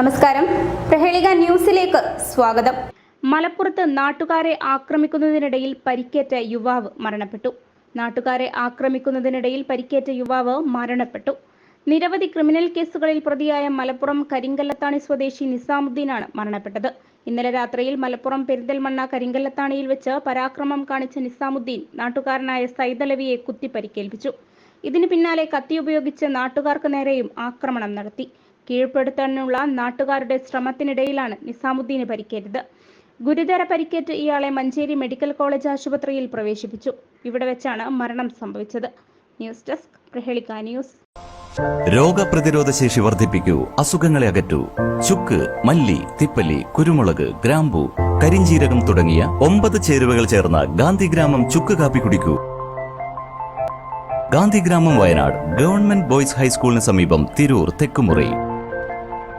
നമസ്കാരം. പ്രഹേളിക ന്യൂസിലേക്ക് സ്വാഗതം. മലപ്പുറത്ത് നാട്ടുകാരെ ആക്രമിക്കുന്നതിനിടയിൽ പരിക്കേറ്റ യുവാവ് മരണപ്പെട്ടു. നാട്ടുകാരെ ആക്രമിക്കുന്നതിനിടയിൽ പരിക്കേറ്റ യുവാവ് മരണപ്പെട്ടു. നിരവധി ക്രിമിനൽ കേസുകളിൽ പ്രതിയായ മലപ്പുറം കരിങ്കല്ലത്താണി സ്വദേശി നിസാമുദ്ദീനാണ് മരണപ്പെട്ടത്. ഇന്നലെ രാത്രിയിൽ മലപ്പുറം പെരിന്തൽമണ്ണ കരിങ്കല്ലത്താണിയിൽ വെച്ച് പരാക്രമം കാണിച്ച നിസാമുദ്ദീൻ നാട്ടുകാരനായ സൈതലവിയെ കുത്തി പരിക്കേൽപ്പിച്ചു ഇതിനു പിന്നാലെ കത്തി ഉപയോഗിച്ച് നാട്ടുകാർക്ക് നേരെയും ആക്രമണം നടത്തി. കീഴ്പ്പെടുത്താനുള്ള നാട്ടുകാരുടെ ശ്രമത്തിനിടയിലാണ് നിസാമുദ്ദീന് പരിക്കേറ്റത്. ഗുരുതര പരിക്കേറ്റ് ഇയാളെ മഞ്ചേരി മെഡിക്കൽ കോളേജ് ആശുപത്രിയിൽ പ്രവേശിപ്പിച്ചു. ഇവിടെ വെച്ചാണ് മരണം സംഭവിച്ചത്. News desk Prahelika news. രോഗപ്രതിരോധ ശേഷി വർദ്ധിപ്പിക്കൂ അസുഖങ്ങളെ അകറ്റൂ. ചുക്ക് മല്ലി തിപ്പല്ലി കുരുമുളക് ഗ്രാമ്പൂ കരിഞ്ചീരകം തുടങ്ങിയ ഒമ്പത് ചേരുവകൾ ചേർന്ന ഗാന്ധിഗ്രാമം ചുക്ക് കാപ്പി കുടിക്കൂ. ഗാന്ധിഗ്രാമം വയനാട് ഗവൺമെന്റ് ബോയ്സ് ഹൈസ്കൂളിന് സമീപം തിരൂർ തെക്കുമുറി.